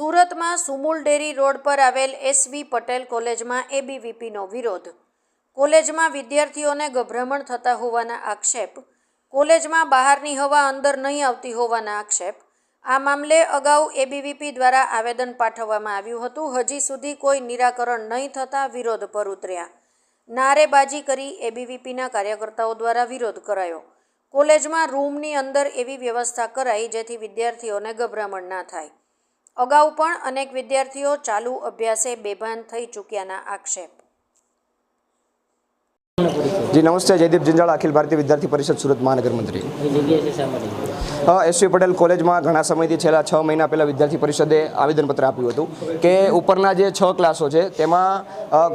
સુરતમાં Sumul dairy road પર આવેલ એસવી પટેલ કોલેજમાં એબીવીપીનો વિરોધ. કોલેજમાં વિદ્યાર્થીઓને ગભરામણ થતા હોવાના આક્ષેપ. કોલેજમાં બહારની હવા અંદર નહીં આવતી હોવાના આક્ષેપ. આ મામલે અગાઉ એબીવીપી દ્વારા આવેદન પાઠવવામાં આવ્યું હતું. હજી સુધી કોઈ નિરાકરણ નહીં થતાં વિરોધ પર ઉતર્યા. નારેબાજી કરી એબીવીપીના કાર્યકર્તાઓ દ્વારા વિરોધ કરાયો. કોલેજમાં રૂમની અંદર એવી વ્યવસ્થા કરાઈ જેથી વિદ્યાર્થીઓને ગભરામણ ના થાય. અગાઉ પણ અનેક વિદ્યાર્થીઓ ચાલુ અભ્યાસે બેભાન થઈ ચૂક્યાના આક્ષેપ. જી નમસ્તે જયદીપ જંજાળા અખિલ ભારતીય વિદ્યાર્થી પરિષદ સુરત મહાનગર મંત્રી એસવી પટેલ કોલેજમાં ઘણા સમયથી છેલ્લા છ મહિના પહેલાં વિદ્યાર્થી પરિષદે આવેદનપત્ર આપ્યું હતું કે ઉપરના જે છ ક્લાસો છે તેમાં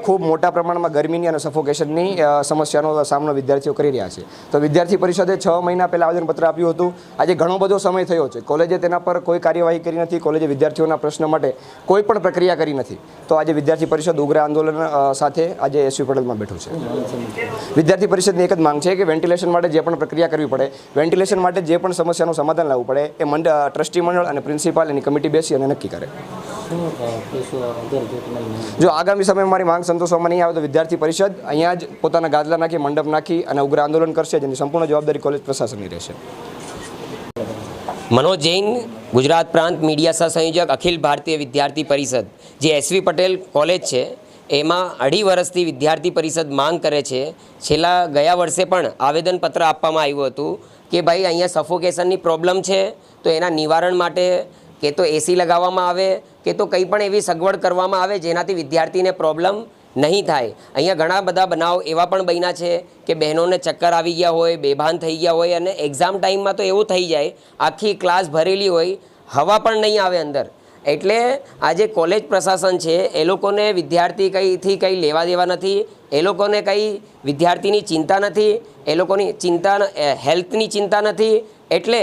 ખૂબ મોટા પ્રમાણમાં ગરમીની અને સફોકેશનની સમસ્યાનો સામનો વિદ્યાર્થીઓ કરી રહ્યા છે. તો વિદ્યાર્થી પરિષદે છ મહિના પહેલાં આવેદનપત્ર આપ્યું હતું. આજે ઘણો બધો સમય થયો છે. કોલેજે તેના પર કોઈ કાર્યવાહી કરી નથી. કોલેજે વિદ્યાર્થીઓના પ્રશ્ન માટે કોઈ પણ પ્રક્રિયા કરી નથી. તો આજે વિદ્યાર્થી પરિષદ ઉગ્ર આંદોલન સાથે આજે એસવી પટેલમાં બેઠું છે. વિદ્યાર્થી પરિષદની એક જ માંગ છે કે વેન્ટિલેશન માટે જે પણ પ્રક્રિયા કરવી પડે, વેન્ટિલેશન માટે જે પણ સમસ્યાનું સમાધાન લાવવું પડે, એ મંડ ટ્રસ્ટી મંડળ અને પ્રિન્સિપાલ એની કમિટી બેસી અને નક્કી કરે. જો આગામી સમયમાં મારી માંગ સંતોષવામાં નહીં આવે તો વિદ્યાર્થી પરિષદ અહીંયા જ પોતાના ગાદલા નાખી, મંડપ નાખી અને ઉગ્ર આંદોલન કરશે, જેની સંપૂર્ણ જવાબદારી કોલેજ પ્રશાસનની રહેશે. મનોજ જૈન, ગુજરાત પ્રાંત મીડિયા સહસંયોજક અખિલ ભારતીય વિદ્યાર્થી પરિષદ. જે એસવી પટેલ કોલેજ છે એમાં અઢી વર્ષથી વિદ્યાર્થી પરિષદ માંગ કરે છે. છેલ્લા ગયા વર્ષે પણ આવેદનપત્ર આપવામાં આવ્યું હતું કે ભાઈ અહીંયા સફોકેશનની પ્રોબ્લેમ છે, તો એના નિવારણ માટે કે તો એસી લગાવવામાં આવે, કે તો કંઈ પણ એવી સગવડ કરવામાં આવે જેનાથી વિદ્યાર્થીને પ્રોબ્લેમ નહીં થાય. અહીંયા ઘણા બધા બનાવ એવા પણ બન્યા છે કે બહેનોને ચક્કર આવી ગયા હોય, બેભાન થઈ ગયા હોય અને એક્ઝામ ટાઈમમાં તો એવું થઈ જાય, આખી ક્લાસ ભરેલી હોય, હવા પણ નહીં આવે અંદર. એટલે આજે કોલેજ પ્રશાસન છે, એ લોકોને વિદ્યાર્થી કંઈથી કંઈ લેવા દેવા નથી, એ લોકોને કંઈ વિદ્યાર્થીની ચિંતા નથી, એ લોકોની ચિંતા હેલ્થની ચિંતા નથી, એટલે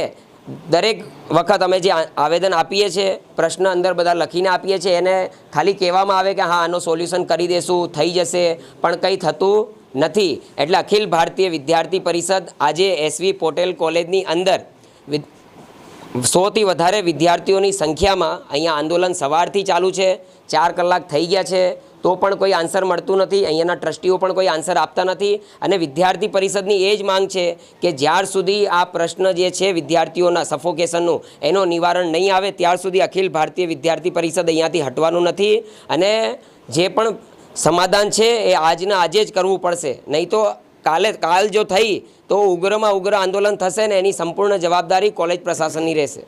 દરેક વખત અમે જે આવેદન આપીએ છીએ, પ્રશ્ન અંદર બધા લખીને આપીએ છીએ, એને ખાલી કહેવામાં આવે કે હા, આનો સોલ્યુશન કરી દેશું, થઈ જશે, પણ કંઈ થતું નથી. એટલે અખિલ ભારતીય વિદ્યાર્થી પરિષદ આજે એસવી પોટેલ કોલેજની અંદર સોથી વધારે વિદ્યાર્થીઓની સંખ્યામાં અહીંયા આંદોલન સવારથી ચાલુ છે, ચાર કલાક થઈ ગયા છે, તો પણ કોઈ આન્સર મળતું નથી, અહીંયાના ટ્રસ્ટીઓ પણ કોઈ આન્સર આપતા નથી, અને વિદ્યાર્થી પરિષદની એ જ માંગ છે કે જ્યાર સુધી આ પ્રશ્ન જે છે વિદ્યાર્થીઓના સફોકેશનનું, એનો નિવારણ નહીં આવે, ત્યાર સુધી અખિલ ભારતીય વિદ્યાર્થી પરિષદ અહીંયાથી હટવાનું નથી, અને જે પણ સમાધાન છે એ આજના આજે જ કરવું પડશે, નહીં તો કાલે કાલ જો થઈ તો ઉગ્રમાં ઉગ્ર આંદોલન થશે ને એની સંપૂર્ણ જવાબદારી કોલેજ પ્રશાસનની રહેશે.